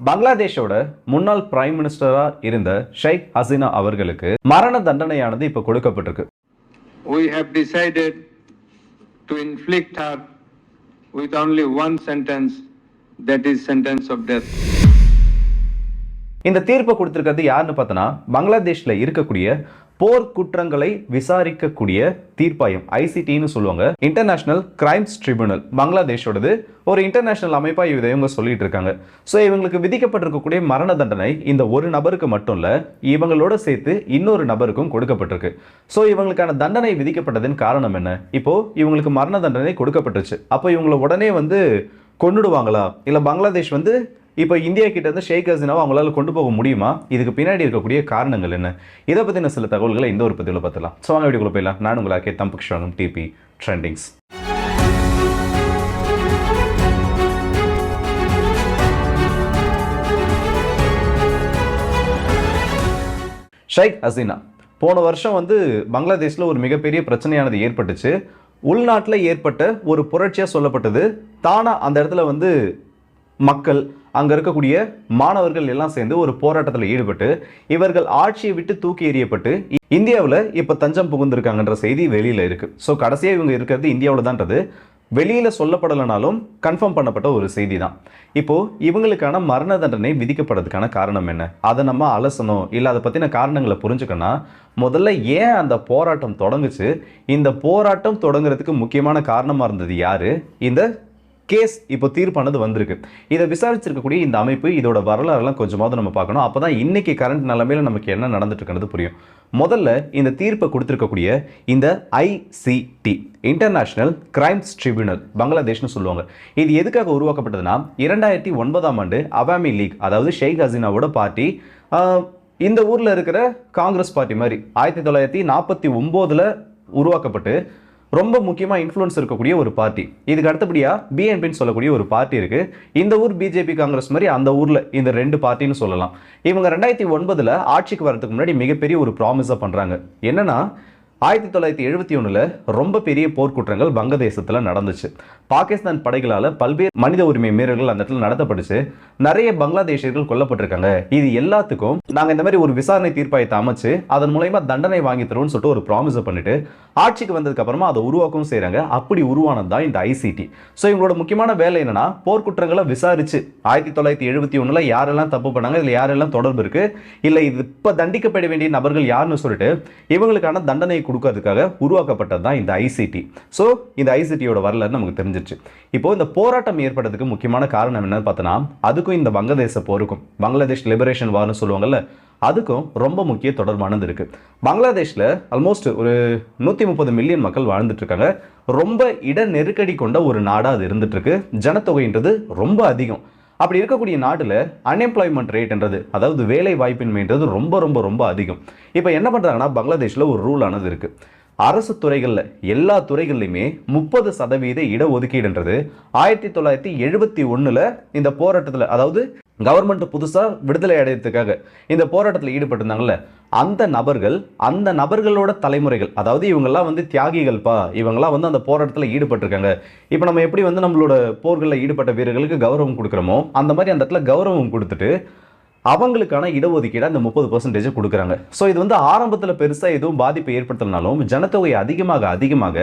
பங்களாதேஷோட முன்னாள் பிரைம் மினிஸ்டரா இருந்த ஷேக் ஹசீனா அவர்களுக்கு மரண தண்டனையானது இப்ப கொடுக்கப்பட்டிருக்கு we have decided to inflict her with only one sentence, that is sentence of death. இந்த தீர்ப்பை கொடுத்திருக்கிறது யாருன்னு பார்த்தோன்னா பங்களாதேஷ்ல இருக்கக்கூடிய போர் குற்றங்களை விசாரிக்கக்கூடிய தீர்ப்பாயம் ஐசிடின்னு சொல்லுவாங்க. இன்டர்நேஷனல் கிரைம்ஸ் ட்ரிபியூனல் பங்களாதேஷோடது. ஒரு இன்டர்நேஷனல் அமைப்பாக இதை இவங்க சொல்லிட்டு இருக்காங்க ஸோ இவங்களுக்கு விதிக்கப்பட்டிருக்கக்கூடிய மரண தண்டனை இந்த ஒரு நபருக்கு மட்டும் இல்லை இவங்களோட சேர்த்து இன்னொரு நபருக்கும் கொடுக்கப்பட்டிருக்கு. ஸோ இவங்களுக்கான தண்டனை விதிக்கப்பட்டதின் காரணம் என்ன? இப்போ இவங்களுக்கு மரண தண்டனை கொடுக்கப்பட்டுச்சு அப்போ இவங்களை உடனே வந்து கொண்டுடுவாங்களா இல்லை பங்களாதேஷ் வந்து இப்போ இந்தியா கிட்ட இருந்து ஷேக் ஹசீனாவை அவங்களால கொண்டு போக முடியுமா? இதுக்கு பின்னாடி இருக்கக்கூடிய காரணங்கள் என்ன? இதை பற்றின சில தகவல்களை இந்த ஒரு பதிவில் பார்த்துலாம் ஸோ வாங்க வீடியோக்குள்ள போயிடலாம். நான் உங்களாக்கே தம்புக் டிபி ட்ரெண்டிங்ஸ். ஷேக் ஹசீனா போன வருஷம் வந்து பங்களாதேஷில் ஒரு மிகப்பெரிய பிரச்சனையானது ஏற்பட்டுச்சு. உள்நாட்டில் ஏற்பட்ட ஒரு புரட்சியாக சொல்லப்பட்டது. தானாக அந்த இடத்துல வந்து மக்கள் அங்கே இருக்கக்கூடிய மாணவர்கள் எல்லாம் சேர்ந்து ஒரு போராட்டத்தில் ஈடுபட்டு இவர்கள் ஆட்சியை விட்டு தூக்கி எறியப்பட்டு இந்தியாவில் இப்போ தஞ்சம் புகுந்திருக்காங்கன்ற செய்தி வெளியில் இருக்குது ஸோ கடைசியாக இவங்க இருக்கிறது இந்தியாவில் தான்றது வெளியில் சொல்லப்படலைனாலும் கன்ஃபார்ம் பண்ணப்பட்ட ஒரு செய்தி தான் இப்போது இவங்களுக்கான மரண தண்டனை விதிக்கப்படுறதுக்கான காரணம் என்ன? அதை நம்ம அலசணும். இல்லை அதை பற்றின காரணங்களை புரிஞ்சுக்கணும் முதல்ல ஏன் அந்த போராட்டம் தொடங்குச்சு? இந்த போராட்டம் தொடங்குறதுக்கு முக்கியமான காரணமாக இருந்தது யார்? இந்த கேஸ் இப்போ தீர்ப்பானது வந்திருக்கு. இதை விசாரிச்சிருக்கக்கூடிய இந்த அமைப்பு இதோட வரலாறுலாம் கொஞ்சமாவது நம்ம பார்க்கணும். அப்போ தான் இன்னைக்கு கரண்ட் நிலமையில நமக்கு என்ன நடந்துட்டுருக்கிறது புரியும். முதல்ல இந்த தீர்ப்பை கொடுத்துருக்கக்கூடிய இந்த ஐசிடி இன்டர்நேஷ்னல் கிரைம்ஸ் ட்ரிபியூனல் பங்களாதேஷ்னு சொல்லுவாங்க. இது எதுக்காக உருவாக்கப்பட்டதுன்னா இரண்டாயிரத்தி ஒன்பதாம் ஆண்டு அவாமி லீக் அதாவது ஷேக் ஹசீனாவோட பார்ட்டி இந்த ஊரில் இருக்கிற காங்கிரஸ் பார்ட்டி மாதிரி ஆயிரத்தி தொள்ளாயிரத்தி நாற்பத்தி ஒம்போதில் உருவாக்கப்பட்டு ரொம்ப முக்கியமாக இன்ஃப்ளூயன்ஸ் இருக்கக்கூடிய ஒரு பார்ட்டி இதுக்கு அடுத்தபடியாக பிஎன்பின்னு சொல்லக்கூடிய ஒரு பார்ட்டி இருக்கு. இந்த ஊர் பிஜேபி காங்கிரஸ் மாதிரி அந்த ஊரில் இந்த ரெண்டு பார்ட்டின்னு சொல்லலாம். இவங்க ரெண்டாயிரத்தி ஒன்பதில் ஆட்சிக்கு வரதுக்கு முன்னாடி மிகப்பெரிய ஒரு ப்ராமிஸாக பண்ணுறாங்க என்னன்னா ஆயிரத்தி தொள்ளாயிரத்தி எழுபத்தி ஒன்றில் ரொம்ப பெரிய போர்க்குற்றங்கள் வங்கதேசத்தில் நடந்துச்சு. பாகிஸ்தான் படைகளால் பல்வேறு மனித உரிமை மீறல்கள் அந்த இடத்துல நடத்தப்பட்டுச்சு. நிறைய பங்களாதேஷியர்கள் கொல்லப்பட்டிருக்காங்க. இது எல்லாத்துக்கும் நாங்கள் இந்த மாதிரி ஒரு விசாரணை தீர்ப்பாயத்தை அமைச்சு அதன் மூலயமா தண்டனை வாங்கி தருவோம்னு சொல்லிட்டு ஒரு ப்ராமிஸை பண்ணிட்டு ஆட்சிக்கு வந்ததுக்கு அப்புறமா அதை உருவாக்கவும் செய்கிறாங்க அப்படி உருவானது தான் இந்த ஐசிடி ஸோ இவங்களோட முக்கியமான வேலை என்னன்னா போர்க்குற்றங்களை விசாரிச்சு ஆயிரத்தி தொள்ளாயிரத்தி எழுபத்தி ஒன்றில் யாரெல்லாம் தப்பு பண்ணாங்க இதில் யாரெல்லாம் தொடர்பு இருக்கு இல்லை இது இப்போ தண்டிக்கப்பட வேண்டிய நபர்கள் யாருன்னு சொல்லிட்டு இவங்களுக்கான தண்டனை கொடுக்கறதுக்காக உருவாக்கப்பட்டது தான் இந்த ஐசிடி ஸோ இந்த ஐசிடியோட வரலாறு நமக்கு தெரிஞ்சிச்சு இப்போ இந்த போராட்டம் ஏற்படுறதுக்கு முக்கியமான காரணம் என்னன்னு பார்த்தோன்னா அதுக்கும் இந்த வங்கதேச போருக்கும் பங்களாதேஷ் லிபரேஷன் வார்னு சொல்லுவாங்கல்ல அதுக்கும் ரொம்ப முக்கிய தொடர்பானது இருக்குது பங்களாதேஷில் ஆல்மோஸ்ட் ஒரு நூற்றி முப்பது மில்லியன் மக்கள் வாழ்ந்துட்டு இருக்காங்க ரொம்ப இட நெருக்கடி கொண்ட ஒரு நாடாக அது இருந்துகிட்ருக்கு ஜனத்தொகைன்றது ரொம்ப அதிகம். அப்படி இருக்கக்கூடிய நாட்டில் அன்எம்ப்ளாய்மெண்ட் ரேட்ன்றது அதாவது வேலை வாய்ப்பின்மைன்றது ரொம்ப ரொம்ப ரொம்ப அதிகம். இப்போ என்ன பண்ணுறாங்கன்னா பங்களாதேஷில் ஒரு ரூல் ஆனது அரசு துறைகளில் எல்லா துறைகள்லையுமே முப்பது சதவீத இடஒதுக்கீடுன்றது. ஆயிரத்தி தொள்ளாயிரத்தி எழுபத்தி ஒன்றில் இந்த போராட்டத்தில் அதாவது கவர்மெண்ட் புதுசாக விடுதலை அடையிறதுக்காக இந்த போராட்டத்தில் ஈடுபட்டிருந்தாங்கல்ல அந்த நபர்கள் அந்த நபர்களோட தலைமுறைகள் அதாவது இவங்கெல்லாம் வந்து தியாகிகள்ப்பா இவங்கெல்லாம் வந்து அந்த போராட்டத்தில் ஈடுபட்டிருக்காங்க. இப்போ நம்ம எப்படி வந்து நம்மளோட போர்களில் ஈடுபட்ட வீரர்களுக்கு கௌரவம் கொடுக்குறோமோ அந்த மாதிரி அந்த இடத்துல கௌரவம் கொடுத்துட்டு அவங்களுக்கான இடஒதுக்கீடு அந்த முப்பது பர்சன்டேஜ் கொடுக்குறாங்க. ஸோ இது வந்து ஆரம்பத்தில் பெருசாக எதுவும் பாதிப்பை ஏற்படுத்தினாலும் ஜனத்தொகை அதிகமாக அதிகமாக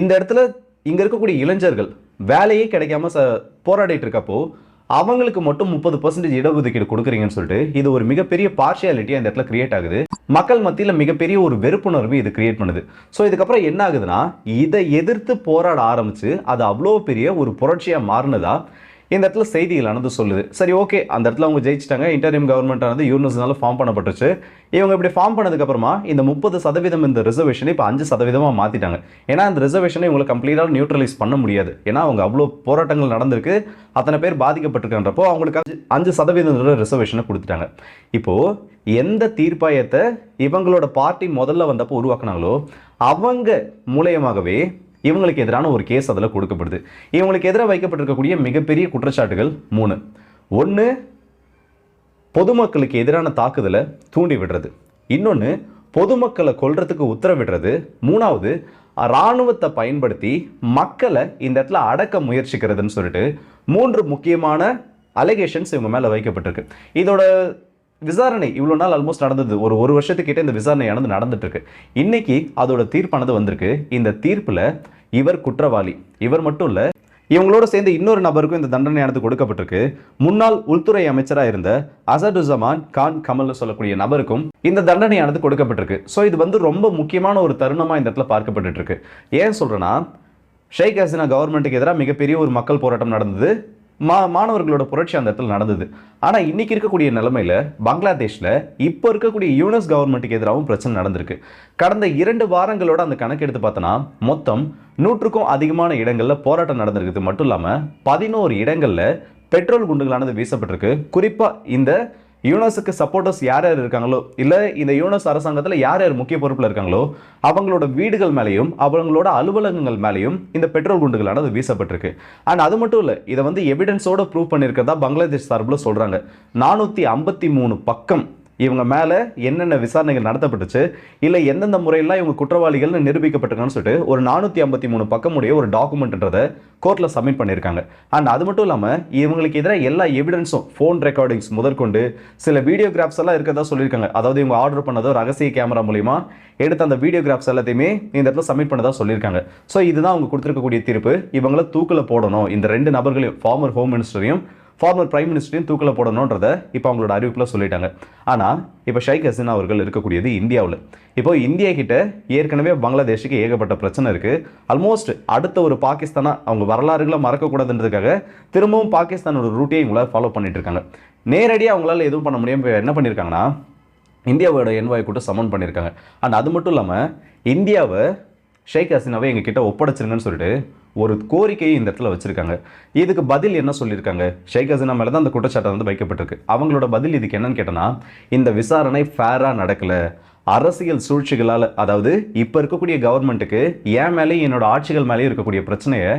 இந்த இடத்துல இங்கே இருக்கக்கூடிய இளைஞர்கள் வேலையே கிடைக்காம ச போராடிட்டு இருக்கப்போ அவங்களுக்கு மட்டும் முப்பது பர்சன்டேஜ் இடஒதுக்கீடு கொடுக்குறீங்கன்னு சொல்லிட்டு இது ஒரு மிகப்பெரிய பார்ஷியாலிட்டி அந்த இடத்துல கிரியேட் ஆகுது. மக்கள் மத்தியில் மிகப்பெரிய ஒரு வெறுப்புணர்வு இது கிரியேட் பண்ணுது. ஸோ இதுக்கப்புறம் என்ன ஆகுதுன்னா இதை எதிர்த்து போராட ஆரம்பித்து அது அவ்வளோ பெரிய ஒரு புரட்சியாக மாறினதா இந்த இடத்துல செய்திகள் செய்திகளானது சொல்லுது. சரி ஓகே அந்த இடத்துல அவங்க ஜெயிச்சிட்டாங்க. இன்டர்னியம் கவர்மெண்ட் ஆனது யூனிவர்ஸ்னால ஃபார்ம் பண்ணப்பட்டுச்சு. இவங்க இப்படி ஃபார்ம் பண்ணதுக்கு அப்புறமா இந்த முப்பது சதவீதம் இந்த ரிசர்வேஷனை இப்போ அஞ்சு சதவீதமாக மாற்றிட்டாங்க ஏன்னா இந்த ரிசர்வேஷனை இவங்களை கம்ப்ளீட்டாக நியூட்ரலைஸ் பண்ண முடியாது. ஏன்னா அவங்க அவ்வளோ போராட்டங்கள் நடந்திருக்கு. அத்தனை பேர் பாதிக்கப்பட்டிருக்கன்றப்போ அவங்களுக்கு அஞ்சு அஞ்சு சதவீதம் ரிசர்வேஷனை கொடுத்துட்டாங்க. இப்போது எந்த தீர்ப்பாயத்தை இவங்களோட பார்ட்டி முதல்ல வந்தப்போ உருவாக்குனாங்களோ அவங்க மூலயமாகவே இவங்களுக்கு எதிரான ஒரு கேஸ் அதில் கொடுக்கப்படுது. இவங்களுக்கு எதிராக வைக்கப்பட்டிருக்கக்கூடிய மிகப்பெரிய குற்றச்சாட்டுகள் மூணு. ஒன்று பொதுமக்களுக்கு எதிரான தாக்குதலை தூண்டி விடுறது. இன்னொன்று பொதுமக்களை கொல்றதுக்கு உத்தரவிடுறது. மூணாவது இராணுவத்தை பயன்படுத்தி மக்களை இந்த இடத்துல அடக்க முயற்சிக்கிறதுன்னு சொல்லிட்டு மூன்று முக்கியமான அலிகேஷன்ஸ் இவங்க மேலே வைக்கப்பட்டிருக்கு. இதோட விசாரணை இவ்வளோ நாள் ஆல்மோஸ்ட் நடந்தது. ஒரு ஒரு வருஷத்துக்கிட்ட இந்த விசாரணையானது நடந்துட்டுருக்கு. இன்றைக்கி இருக்கு இன்னைக்கு அதோட தீர்ப்பானது வந்திருக்கு. இந்த தீர்ப்பில் இவர் குற்றவாளி. இவர் மட்டும் இல்லை இவங்களோட சேர்ந்து இன்னொரு நபருக்கும் இந்த தண்டனையானது கொடுக்கப்பட்டிருக்கு. முன்னாள் உள்துறை அமைச்சராக இருந்த அசடுசமான் கான் கமல்னு சொல்லக்கூடிய நபருக்கும் இந்த தண்டனையானது கொடுக்கப்பட்டிருக்கு. ஸோ இது வந்து ரொம்ப முக்கியமான ஒரு தருணமாக இந்த இடத்துல பார்க்கப்பட்டுருக்கு ஏன் சொல்கிறேன்னா ஷேக் ஹசீனா கவர்மெண்ட்டுக்கு எதிராக மிகப்பெரிய ஒரு மக்கள் போராட்டம் நடந்தது. மா மாணவர்களோட புரட்சி அந்த இடத்துல நடந்தது. ஆனால் இன்னைக்கு இருக்கக்கூடிய நிலமையில் பங்களாதேஷில் இப்போ இருக்கக்கூடிய யூனஸ் கவர்மெண்ட்டுக்கு எதிராகவும் பிரச்சனை நடந்திருக்கு. கடந்த இரண்டு வாரங்களோட அந்த கணக்கு எடுத்து பார்த்தோன்னா மொத்தம் நூற்றுக்கும் அதிகமான இடங்களில் போராட்டம் நடந்திருக்குது. மட்டும் இல்லாமல் பதினோரு இடங்களில் பெட்ரோல் குண்டுகளானது வீசப்பட்டிருக்கு. குறிப்பாக இந்த யூனஸுக்கு சப்போர்ட்டர்ஸ் யார் யார் இருக்காங்களோ இல்லை இந்த யூனஸ் அரசாங்கத்தில் யார் யார் முக்கிய பொறுப்பில் இருக்காங்களோ அவங்களோட வீடுகள் மேலேயும் அவங்களோட அலுவலகங்கள் மேலேயும் இந்த பெட்ரோல் குண்டுகளானது வீசப்பட்டிருக்கு. அண்ட் அது மட்டும் இல்லை இதை வந்து எவிடன்ஸோட ப்ரூவ் பண்ணியிருக்கிறதா பங்களாதேஷ் சார்பில் சொல்கிறாங்க நானூற்றி ஐம்பத்தி மூணு பக்கம் இவங்க மேலே என்னென்ன விசாரணைகள் நடத்தப்பட்டுச்சு இல்லை எந்தெந்த முறையெல்லாம் இவங்க குற்றவாளிகள்னு நிரூபிக்கப்பட்டிருக்கான்னு சொல்லிட்டு ஒரு நானூற்றி ஐம்பத்தி மூணு பக்கமுடைய ஒரு டாக்குமெண்ட்ன்றதை கோர்ட்டில் சப்மிட் பண்ணியிருக்காங்க. அண்ட் அது மட்டும் இல்லாமல் இவங்களுக்கு எதிராக எல்லா எவிடன்ஸும் ஃபோன் ரெக்கார்டிங்ஸ் முதற்கொண்டு சில வீடியோகிராஃப்ஸ் எல்லாம் இருக்கிறதா சொல்லியிருக்காங்க. அதாவது இவங்க ஆர்டர் பண்ணதோ ரகசிய கேமரா மூலிமா எடுத்த அந்த வீடியோகிராஃப்ஸ் எல்லாத்தையுமே இந்த இடத்துல சப்மிட் பண்ணதாக சொல்லியிருக்காங்க. ஸோ இதுதான் அவங்க கொடுத்துருக்கக்கூடிய தீர்ப்பு. இவங்கள தூக்கில் போடணும். இந்த ரெண்டு நபர்களையும் ஃபார்மர் ஹோம் மினிஸ்டரையும் ஃபார்மர் பிரைம் மினிஸ்டரையும் தூக்கில் போடணுன்றத இப்போ அவங்களோட அறிவிப்பில் சொல்லிட்டாங்க. ஆனால் இப்போ ஷைக் ஹசீனா அவர்கள் இருக்கக்கூடியது இந்தியாவில். இப்போ இந்தியா கிட்ட ஏற்கனவே பங்களாதேஷுக்கு ஏகப்பட்ட பிரச்சனை இருக்குது ஆல்மோஸ்ட் அடுத்த ஒரு பாகிஸ்தானாக அவங்க வரலாறுகளை மறக்கக்கூடாதுன்றதுக்காக திரும்பவும் பாகிஸ்தானோட ரூட்டையும் இவங்கள ஃபாலோ பண்ணிட்டு இருக்காங்க. நேரடியாக அவங்களால எதுவும் பண்ண முடியாம என்ன பண்ணியிருக்காங்கன்னா இந்தியாவோட என்வாய் கூட்ட சமன் பண்ணியிருக்காங்க அண்ட் அது மட்டும் இல்லாமல் இந்தியாவை ஷேக் ஹசீனாவை எங்ககிட்ட ஒப்படைச்சிருங்கன்னு சொல்லிட்டு ஒரு கோரிக்கையை இந்த இடத்துல வச்சிருக்காங்க. இதுக்கு பதில் என்ன சொல்லியிருக்காங்க? ஷேக் ஹசீனா மேலே தான் அந்த குற்றச்சாட்டை வந்து வைக்கப்பட்டிருக்கு. அவங்களோட பதில் இதுக்கு என்னன்னு கேட்டோன்னா இந்த விசாரணை ஃபேராக நடக்கலை. அரசியல் சூழ்ச்சிகளால் அதாவது இப்போ இருக்கக்கூடிய கவர்மெண்ட்டுக்கு என் மேலேயும் என்னோட ஆட்சிகள் மேலேயும் இருக்கக்கூடிய பிரச்சனையை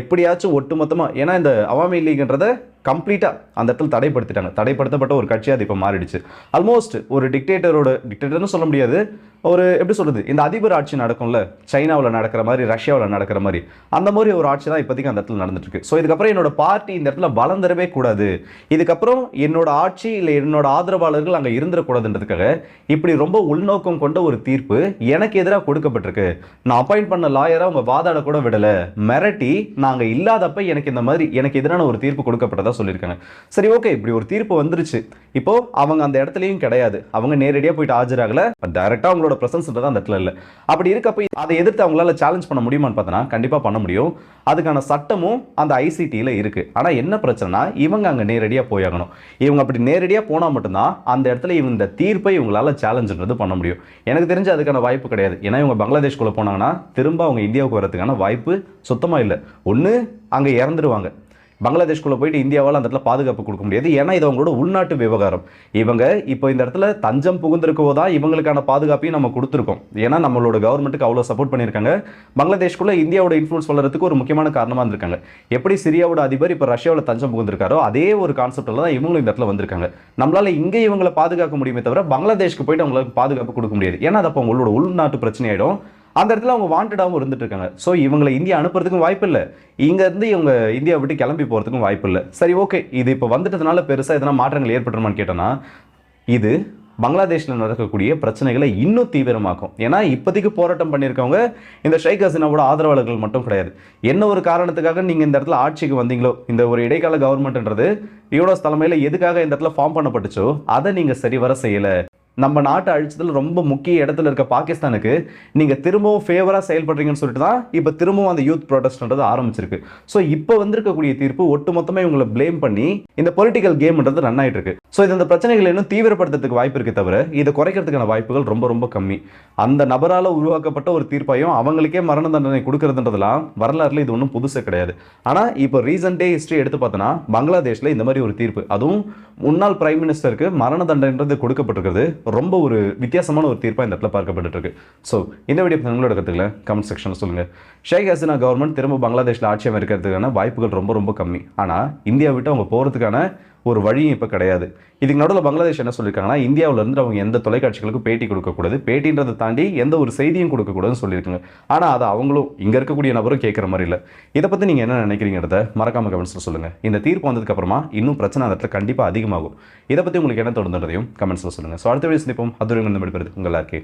எப்படியாச்சும் ஒட்டுமொத்தமாக ஏன்னா இந்த அவாமி லீக்ன்றதை கம்ப்ளீட்டாக அந்த இடத்துல தடைப்படுத்திட்டாங்க. தடைப்படுத்தப்பட்ட ஒரு கட்சியாக அது இப்போ மாறிடுச்சு. ஆல்மோஸ்ட் ஒரு டிக்டேட்டரோட டிக்டேட்டர்னு சொல்ல முடியாது. ஒரு எப்படி சொல்கிறது இந்த அதிபர் ஆட்சி நடக்கும்ல சைனாவில் நடக்கிற மாதிரி ரஷ்யாவில் நடக்கிற மாதிரி அந்த மாதிரி ஒரு ஆட்சி தான் இப்போதைக்கு அந்த இடத்துல நடந்துட்டுருக்கு ஸோ இதுக்கப்புறம் என்னோட பார்ட்டி இந்த இடத்துல வளர்ந்துடவே கூடாது. இதுக்கப்புறம் என்னோட ஆட்சி இல்லை என்னோட ஆதரவாளர்கள் அங்கே இருந்துடக்கூடாதுன்றதுக்காக இப்படி ரொம்ப உள்நோக்கம் கொண்ட ஒரு தீர்ப்பு எனக்கு எதிராக கொடுக்கப்பட்டிருக்கு. நான் அப்பாயிண்ட் பண்ண லாயரை அவங்க வாதாட கூட விடலை. மிரட்டி நாங்கள் இல்லாதப்ப எனக்கு இந்த மாதிரி எனக்கு எதிரான ஒரு தீர்ப்பு கொடுக்கப்பட்டதா சொல்லியிருக்காங்க. சரி ஓகே இப்படி ஒரு தீர்ப்பு வந்துருச்சு. இப்போ அவங்க அந்த இடத்துலையும் கிடையாது. அவங்க நேரடியாக போயிட்டு ஆஜராகல. டைரெக்டாக அவங்களோட பிரசன்ஸ்ன்றது அந்த இடத்துல இல்லை. அப்படி இருக்கப்ப அதை எதிர்த்து அவங்களால சேலஞ்ச் பண்ண முடியுமான்னு பார்த்தோன்னா கண்டிப்பாக பண்ண முடியும். அதுக்கான சட்டமும் அந்த ஐசிடியில் இருக்கு. ஆனால் என்ன பிரச்சனைனா இவங்க அங்கே நேரடியாக போயாகணும். இவங்க அப்படி நேரடியாக போனால் மட்டும்தான் அந்த இடத்துல இவங்க இந்த தீர்ப்பை இவங்களால சேலஞ்சுன்றது பண்ண முடியும். எனக்கு தெரிஞ்சு அதுக்கான வாய்ப்பு கிடையாது. ஏன்னா இவங்க பங்களாதேஷ்குள்ளே போனாங்கன்னா திரும்ப அவங்க இந்தியாவுக்கு வரதுக்கான வாய்ப்பு சுத்தமாக இல்லை. ஒன்று அங்கே இறந்துருவாங்க. பங்களாதேஷ்குள்ளே போயிட்டு இந்தியாவால் அந்த இடத்துல பாதுகாப்பு கொடுக்க முடியாது. ஏன்னா இது அவங்களோட உள்நாட்டு விவகாரம். இவங்க இப்போ இந்த இடத்துல தஞ்சம் புகுந்திருக்கவோ தான் இவங்களுக்கான பாதுகாப்பையும் நம்ம கொடுத்துருக்கோம். ஏன்னா நம்மளோட கவர்மெண்ட்டுக்கு அவ்வளோ சப்போர்ட் பண்ணியிருக்காங்க. பங்களாதேஷ்குள்ளே இந்தியாவோட இன்ஃப்ளூன்ஸ் வளர்றதுக்கு ஒரு முக்கியமான காரணமாக இருந்திருக்காங்க. எப்படி சிரியாவோட அதிபர் இப்போ ரஷ்யாவில் தஞ்சம் புகுந்திருக்காரோ அதே ஒரு கான்செப்டில் தான் இவங்களும் இந்த இடத்துல வந்திருக்காங்க. நம்மளால் இங்கே இவங்களை பாதுகாக்க முடியுமே தவிர பங்களாதேஷ்க்கு போயிட்டு அவங்களுக்கு பாதுகாப்பு கொடுக்க முடியாது. ஏன்னா அது அப்போ உங்களோட உள்நாட்டு பிரச்சனையாயிடும். அந்த இடத்துல அவங்க வாண்டடாகவும் இருந்துட்டு இருக்காங்க. ஸோ இவங்களை இந்தியா அனுப்புறதுக்கும் வாய்ப்பு இல்லை. இங்கேருந்து இவங்க இந்தியா விட்டு கிளம்பி போகிறதுக்கும் வாய்ப்பு இல்லை. சரி ஓகே இது இப்போ வந்துட்டதுனால பெருசாக எதனா மாற்றங்கள் ஏற்பட்டுருமான்னு கேட்டோன்னா இது பங்களாதேஷில் நடக்கக்கூடிய பிரச்சனைகளை இன்னும் தீவிரமாக்கும். ஏன்னா இப்போதைக்கு போராட்டம் பண்ணியிருக்கவங்க இந்த ஷேக் ஹசீனாவோட ஆதரவாளர்கள் மட்டும் கிடையாது. என்ன ஒரு காரணத்துக்காக நீங்கள் இந்த இடத்துல ஆட்சிக்கு வந்தீங்களோ இந்த ஒரு இடைக்கால கவர்மெண்ட்ன்றது யூனோஸ் தலைமையில் எதுக்காக இந்த இடத்துல ஃபார்ம் பண்ணப்பட்டுச்சோ அதை நீங்கள் சரிவர செய்யலை. நம்ம நாட்டை அழிச்சதில் ரொம்ப முக்கிய இடத்துல இருக்க பாகிஸ்தானுக்கு நீங்கள் திரும்பவும் ஃபேவராக செயல்படுறீங்கன்னு சொல்லிட்டு தான் இப்போ திரும்பவும் அந்த யூத் ப்ரொடெஸ்ட்ன்றது ஆரம்பிச்சிருக்கு. ஸோ இப்போ வந்திருக்கக்கூடிய தீர்ப்பு ஒட்டுமொத்தமாக இவங்களை ப்ளேம் பண்ணி இந்த பொலிட்டிக்கல் கேம்ன்றது ரன் ஆகிட்டு இருக்கு. ஸோ இந்த பிரச்சனைகள் இன்னும் தீவிரப்படுத்துறதுக்கு வாய்ப்பு இருக்கே தவிர இதை குறைக்கிறதுக்கான வாய்ப்புகள் ரொம்ப ரொம்ப கம்மி. அந்த நபரால் உருவாக்கப்பட்ட ஒரு தீர்ப்பையும் அவங்களுக்கே மரண தண்டனை கொடுக்கறதுன்றதுலாம் வரலாறுல இது ஒன்றும் புதுசு கிடையாது. ஆனால் இப்போ ரீசன்ட் டே ஹிஸ்ட்ரி எடுத்து பார்த்தோன்னா பங்களாதேஷ்ல இந்த மாதிரி ஒரு தீர்ப்பு. அதுவும் முன்னாள் பிரைம் மினிஸ்டருக்கு மரண தண்டனைன்றது கொடுக்கப்பட்டிருக்கிறது. ரொம்ப ஒரு வித்தியாசமான ஒரு தீர்ப்பாக இந்த இடத்துல பார்க்கப்பட்டு இருக்கு ஸோ இந்த வீடியோ பத்தி உங்களோட கமெண்ட் செக்ஷனில் சொல்லுங்கள் ஷேக் ஹசீனா கவர்மெண்ட் திரும்ப பங்களாதேஷில் ஆட்சி அமைக்கிறதுக்கான வாய்ப்புகள் ரொம்ப ரொம்ப கம்மி. ஆனால் இந்தியா விட்டு அவங்க போகிறதுக்கான ஒரு வழியும் இப்போ கிடையாது. இதுக்கு நடுவில் பங்களாதேஷ் என்ன சொல்லியிருக்காங்கன்னா இந்தியாவிலேருந்து அவங்க எந்த தொலைக்காட்சிகளுக்கும் பேட்டி கொடுக்கக்கூடாது. பேட்டின்றதை தாண்டி எந்த ஒரு செய்தியும் கொடுக்கக்கூடாதுன்னு சொல்லியிருக்காங்க. ஆனால் அதை அவங்களும் இங்கே இருக்கக்கூடிய நபரும் கேட்குற மாதிரி இல்லை. இதை பற்றி நீங்கள் என்ன நினைக்கிறீங்கிறத மறக்காம கமெண்ட்ஸில் சொல்லுங்கள் இந்த தீர்ப்பு வந்ததுக்கப்புறமா இன்னும் பிரச்சனை அந்த இடத்துல கண்டிப்பாக அதிகமாகும். இதை பற்றி உங்களுக்கு என்ன தோணுன்றதையும் கமெண்ட்ஸில் சொல்லுங்கள் ஸோ அடுத்த வீடியோ சந்திப்போம். அதுவரை வரைக்கும் முடிப்பது மாதிரி உங்கள் எல்லாருக்கே